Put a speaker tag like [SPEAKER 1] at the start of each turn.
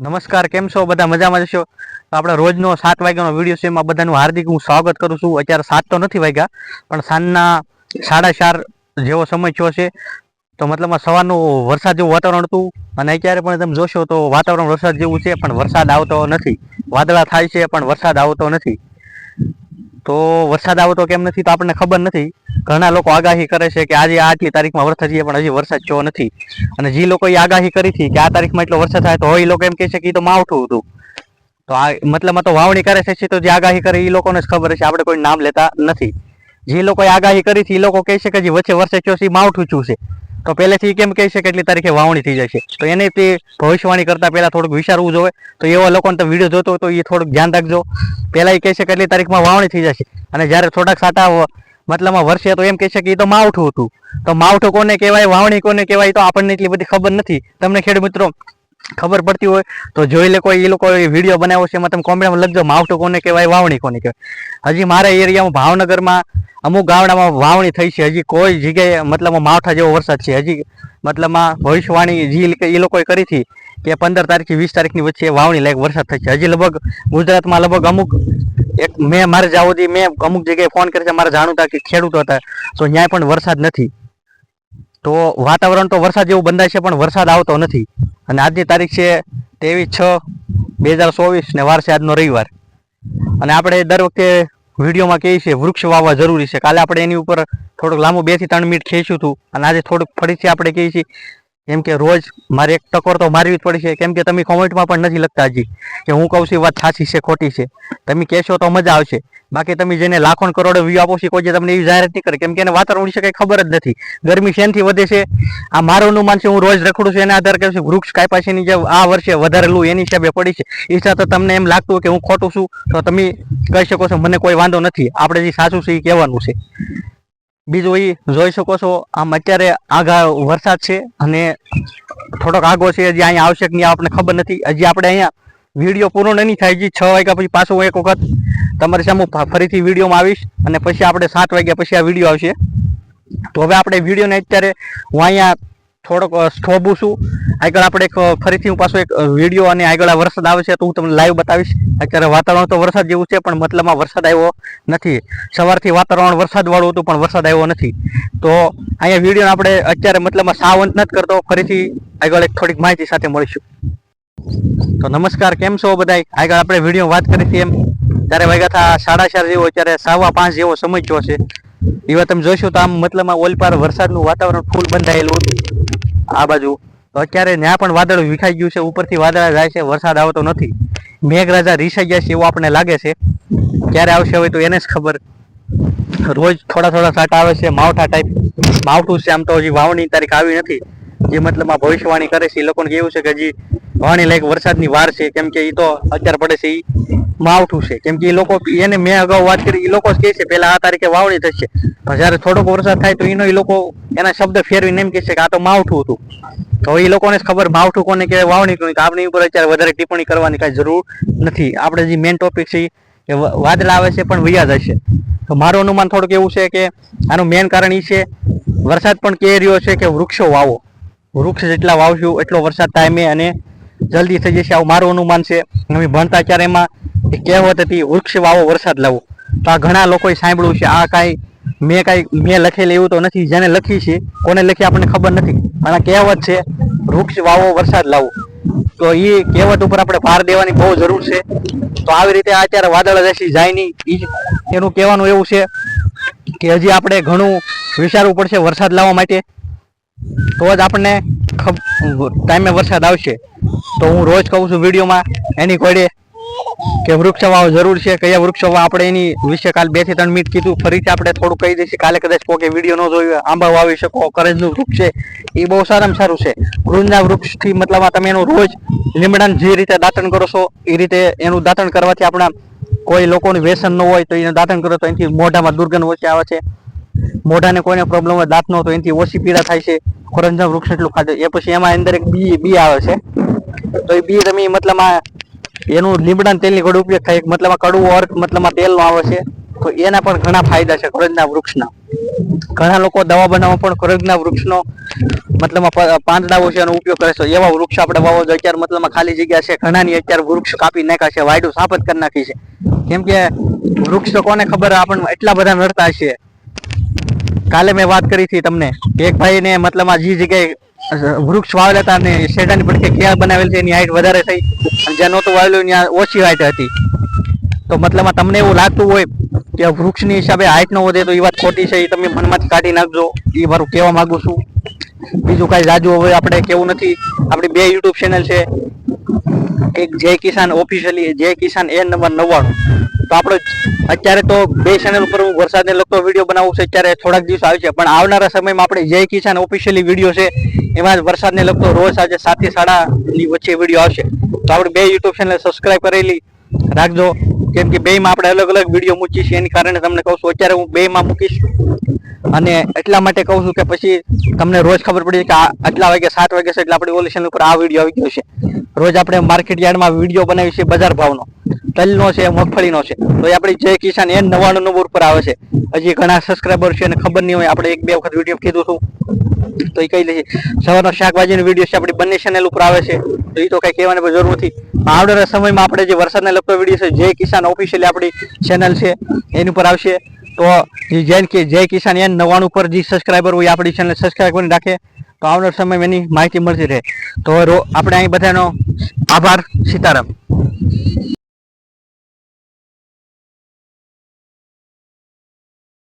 [SPEAKER 1] નમસ્કાર, કેમ છો? બધા મજામાં જશો તો આપણે રોજનો સાત વાગ્યાનો વીડિયો છે, એમાં બધાનું હાર્દિક હું સ્વાગત કરું છું. અત્યારે સાત તો નથી વાગ્યા, પણ સાંજના સાડા ચાર જેવો સમય થયો છે. તો મતલબમાં સવારનું વરસાદ જેવું વાતાવરણ હતું, અને અત્યારે પણ તમે જોશો તો વાતાવરણ વરસાદ જેવું છે, પણ વરસાદ આવતો નથી. વાદળા થાય છે, પણ વરસાદ આવતો નથી. તો વરસાદ આવતો કેમ નથી તો આપણને ખબર નથી. ઘણા લોકો આગાહી કરે છે કે આજે આટલી તારીખમાં વરસાદ છે, પણ હજી વરસાદ થયો નથી. અને જે લોકોએ આગાહી કરી હતી કે આ તારીખમાં એટલો વરસાદ થાય તો એ લોકો એમ કહે છે કે તો માવઠું હતું. તો આ મતલબમાં તો વાવણી કરે છે તો જે આગાહી કરે એ લોકોને જ ખબર છે, આપણે કોઈ નામ લેતા નથી. જે લોકોએ આગાહી કરી હતી એ લોકો કહે છે કે જે વચ્ચે વર્ષે થયો છે એ માવઠું છું છે. તો પહેલેથી કેમ કહી છે કે એટલી તારીખે વાવણી થઈ જશે તો એને તે ભવિષ્યવાણી કરતા પહેલા થોડુંક વિચારવું જોઈએ. તો એવા લોકોને તો વીડિયો જોતો તો એ થોડુંક ધ્યાન રાખજો. પહેલા એ કહે છે કે એટલી તારીખમાં વાવણી થઈ જશે અને જ્યારે થોડાક સાટા મતલબમાં વર્ષે તો એમ કહે છે કે એ તો માવઠું હતું. તો માવઠું કોને કહેવાય, વાવણી કોને કહેવાય તો આપણને એટલી બધી ખબર નથી. તમને ખેડૂત મિત્રો ખબર પડતી હોય તો જોઈ લે કોઈ, એ લોકો વીડિયો બનાવ્યો છે, એમાં તમે કોમેન્ટમાં લખજો, માવઠું કોને કહેવાય, વાવણી કોને કહેવાય. હજી મારા એરિયામાં ભાવનગરમાં, અમુક ગામડામાં વાવણી થઈ છે, હજી કોઈ જગ્યાએ મતલબમાં માવઠા જેવો વરસાદ છે. હજી મતલબમાં ભવિષ્યવાણી જે એ લોકોએ કરી હતી કે પંદર તારીખથી વીસ તારીખની વચ્ચે વાવણી લાયક વરસાદ થશે હજી લગભગ ગુજરાતમાં લગભગ અમુક, એક મેં મારે જાવ સુધી મેં અમુક જગ્યાએ ફોન કર્યો છે, મારે જાણું હતા કે ખેડૂતો હતા, તો ત્યાં પણ વરસાદ નથી. તો વાતાવરણ તો વરસાદ જેવું બંધાય છે, પણ વરસાદ આવતો નથી. અને આજની તારીખ છે ત્રેવીસ છ બે હજાર ચોવીસ ને વાર છે આજનો રવિવાર. અને આપણે દર વખતે વિડીયોમાં કહીએ છીએ વૃક્ષ વાવવા જરૂરી છે. કાલે આપણે એની ઉપર થોડુંક લાંબુ બેથી ત્રણ મિનિટ ખેંચ્યું હતું. અને આજે થોડુંક ફરીથી આપણે કહીએ છીએ કેમ કે રોજ મારે એક ટકોર તો મારવી જ પડી છે. કેમ કે તમે કોમેન્ટમાં પણ નથી લખતા હજી કે હું કહું છું વાત સાચી છે, ખોટી છે. તમે કહેશો તો મજા આવશે. બાકી તમે જેને લાખો કરોડો વ્યૂ આપો છો કોઈ જે તમને એવી જાહેરાત નહીં કરે. કેમ કે એને વાતાવરણ વિશે કંઈ ખબર જ નથી. ગરમી શેનથી વધે છે? આ મારું અનુમાન છે હું રોજ રખડું છું, એના આધાર કરું છું. વૃક્ષ કાપ્યા છે જે આ વર્ષે વધારેલું એની હિસાબે પડી છે. એ સાથે તમને એમ લાગતું કે હું ખોટું છું, તો તમે કહી શકો છો, મને કોઈ વાંધો નથી. આપણે જે સાચું છે એ કહેવાનું છે. બીજું એ જોઈ શકો છો, આમ અત્યારે આગળ વરસાદ છે અને થોડોક આગો છે, હજી અહીંયા આવશે કે નહીં આપણને ખબર નથી. હજી આપણે અહીંયા વીડિયો પૂરો નહીં થાય, હજી છ વાગ્યા પછી પાછો એક વખત તમારી સામે ફરીથી વિડીયોમાં આવીશ અને પછી આપણે સાત વાગ્યા પછી આ વીડિયો આવશે. તો હવે આપણે વિડીયોને અત્યારે હું અહીંયા થોડોક થોભું છું. આગળ આપણે એક ફરીથી હું પાછો એક વીડિયો અને આગળ આ વરસાદ આવે છે તો હું તમને લાઈવ બતાવીશ. અત્યારે વાતાવરણ તો વરસાદ જેવું છે, પણ મતલબમાં વરસાદ આવ્યો નથી. સવારથી વાતાવરણ વરસાદવાળું હતું, પણ વરસાદ આવ્યો નથી. તો અહીંયા વીડિયો આપણે અત્યારે મતલબમાં સાવંત નથી કરતો, ફરીથી આગળ એક થોડીક માહિતી સાથે મળીશું. તો નમસ્કાર, કેમ છો બધાય? આગળ આપણે વીડિયો વાત કરી હતી એમ. ત્યારે વાગ્યા હતા સાડા ચાર જેવો, અત્યારે સાવા પાંચ જેવો સમય થયો છે. એવા તમે જોઈશું તો આમ મતલબમાં ઓલપાર વરસાદનું વાતાવરણ ફૂલ બંધાયેલું હતું. આ બાજુ તો અત્યારે ત્યાં પણ વાદળ વિખાઈ ગયું છે, ઉપરથી વાદળા જાય છે, વરસાદ આવતો નથી. મેઘરાજા રીસાઈ ગયા છે એવું આપણને લાગે છે. ક્યારે આવશે હોય તો એને જ ખબર. રોજ થોડા થોડા સાટા આવે છે, માવઠા ટાઈપ માવઠું છે આમ તો હજી વાવણી તારીખ આવી નથી. જે મતલબમાં ભવિષ્યવાણી કરે છે, એ લોકોને કેવું છે કે હજી વાવણી લાયક વરસાદની વાર છે, કેમ કે એ તો અત્યારે પડે છે એ માવઠું છે. કેમ કે એ લોકો, એને મેં અગાઉ વાત કરી એ લોકો જ કહે છે પેલા આ તારીખે વાવણી થશે. જયારે થોડોક વરસાદ થાય તો એનો એ લોકો એના શબ્દ ફેરવીને એમ કહે છે કે આ તો માવઠું હતું. તો એ લોકોને ખબર, માવઠું કોને કે વાવણી કોને? આપણી ઉપર અત્યારે વધારે ટિપ્પણી કરવાની કાંઈ જરૂર નથી. આપણે જે મેઇન ટોપિક છે એ વાદળા આવે છે પણ વૈયા જશે તો મારું અનુમાન થોડુંક એવું છે કે આનું મેઇન કારણ એ છે, વરસાદ પણ કહી રહ્યો છે કે વૃક્ષો વાવો. વૃક્ષ જેટલા વાવશું, એટલો વરસાદ ટાઈમે અને જલ્દી થઈ જશે આવું મારું અનુમાન છે. અમે ભણતા ત્યારે એમાં એ કહેવત હતી, વૃક્ષ વાવો, વરસાદ લાવો. તો આ ઘણા લોકોએ સાંભળ્યું છે. આ કાંઈ મેં કાંઈ, મેં લખેલું એવું તો નથી. જેને લખી છે, કોને લખી આપણને ખબર નથી. આ કહેવત છે, વૃક્ષ વાવો, વરસાદ લાવો. તો એ કહેવત ઉપર આપણે ભાર દેવાની બહુ જરૂર છે. તો આવી રીતે અત્યારે વાદળ રહેશી જાય નહીં એનું કહેવાનું એવું છે કે હજી આપણે ઘણું વિચારવું પડશે વરસાદ લાવવા માટે. તો જ આપણને ટાઈમે વરસાદ આવશે. તો હું રોજ કહું છું, વિડીયોમાં એની કોડે કે વૃક્ષ વાવ જરૂર છે કયા વૃક્ષ વાવ આપણે એની વિશે કાલ બેથી ત્રણ મિનિટ કીધું. ફરીથી આપણે થોડું કહી દઈશું. કાલે કદાચ કોઈ વીડિયો ન જોયું આંબા વાવી શકો, કરંજનું વૃક્ષ છે, એ બહુ સારામાં સારું છે. વૃંદના વૃક્ષથી મતલબ તમે એનું રોજ લીમડાનું જે રીતે દાંતણ કરો છો, એ રીતે એનું દાંતણ કરવાથી આપણા કોઈ લોકોનું વ્યસન ન હોય તો એને દાંતણ કરો તો એનાથી મોઢામાં દુર્ગંધ ઓછી આવે છે. મોઢાને કોઈને પ્રોબ્લેમ હોય, દાંત ન હોય તો એનાથી ઓછી પીડા થાય છે. કરંજના વૃક્ષ એટલું ખાધું. એ પછી એમાં અંદર એક બી બી આવે છે. તો એ બી તમે મતલબમાં એનું લીમડાના તેલની ઘડો ઉપયોગ થાય. મતલબ કડવું અર્ક, મતલબ તેલનો આવે છે. તો એના પણ ઘણા ફાયદા છે કરજના વૃક્ષના. ઘણા લોકો દવા બનાવવા પણ કરજના વૃક્ષનો મતલબમાં પાંદડાઓ છે એનો ઉપયોગ કરે છે. એવા વૃક્ષ આપણે વાવો તો અત્યારે મતલબમાં ખાલી જગ્યા છે. ઘણાની અત્યારે વૃક્ષ કાપી નાખ્યા છે. વાયડું સાફ જ કરી નાખી છે. કેમ કે વૃક્ષ કોને ખબર, આપણને એટલા બધા નડતા છે કાલે મેં વાત કરી હતી તમને. એક ભાઈને મતલબ આ જે જગ્યાએ વૃક્ષ વાવેલા હતા અને શેડાની પડખે કેળ બનાવેલ છે, એની હાઈટ વધારે થઈ અને જ્યાં નહોતું વાવેલું, ત્યાં ઓછી હાઈટ હતી. તો મતલબમાં તમને એવું લાગતું હોય કે વૃક્ષની હિસાબે હાઈટ ન વધે તો એ વાત ખોટી છે, એ તમે મનમાંથી કાઢી નાખજો. એ મારું કહેવા માગું છું. બીજું કાંઈ જાજુ હવે આપણે કેવું નથી. આપણી બે યુટ્યુબ ચેનલ છે. એક જય કિસાન ઓફિશિયલી જય કિસાન એ નંબર નવ્વાણું. તો આપણે અત્યારે તો બે ચેનલ ઉપર હું વરસાદને લગતો વીડિયો બનાવું છે. અત્યારે થોડાક દિવસ આવે છે, પણ આવનારા સમયમાં આપણે જય કિસાન ઓફિશિયલી વીડિયો છે. એમાં જ વરસાદને લગતો રોજ આજે સાતથી સાડા ની વચ્ચે વીડિયો આવશે. તો આપણે બે યુટ્યુબ ચેનલ સબસ્ક્રાઇબ કરેલી. રાખજો. કેમ કે બેમાં આપણે અલગ અલગ વીડિયો મૂકી છીએ. એની કારણે તમને કહું છું, અત્યારે હું બેમાં મૂકીશ. અને એટલા માટે કહું છું કે પછી તમને રોજ ખબર પડી કે આટલા વાગે સાત વાગે છે, એટલે આપણે ઓલી ચેનલ ઉપર આ વીડિયો આવી ગયો છે. રોજ આપણે માર્કેટ યાર્ડમાં વીડિયો બનાવી છે બજાર ભાવનો. તલનો છે, મગફળીનો છે. તો એ આપણી જય કિસાન એન નવ્વાણું નંબર ઉપર આવે છે. હજી ઘણા સબસ્ક્રાઈબર છે અને ખબર નહીં હોય, આપણે એક બે વખત વીડિયો કીધું છું તો એ કહી લઈએ સવારનો શાકભાજીનો વીડિયો છે, આપણી બંને ચેનલ ઉપર આવે છે. તો એ તો કઈ કહેવાની જરૂર નથી. આવનારા સમયમાં આપણે જે વરસાદને લગતો વીડિયો છે, જય કિસાન ઓફિશિયલી આપણી ચેનલ છે, એની ઉપર આવશે. તો જે જૈન કે જય કિસાન એન નવ્વાણું પર જે સબસ્ક્રાઈબર હોય આપણી ચેનલ સબસ્ક્રાઈબ કરીને રાખે. તો આવનાર સમયમાં એની માહિતી મળતી રહે. તો આપણે અહીં બધાનો આભાર, સીતારામ.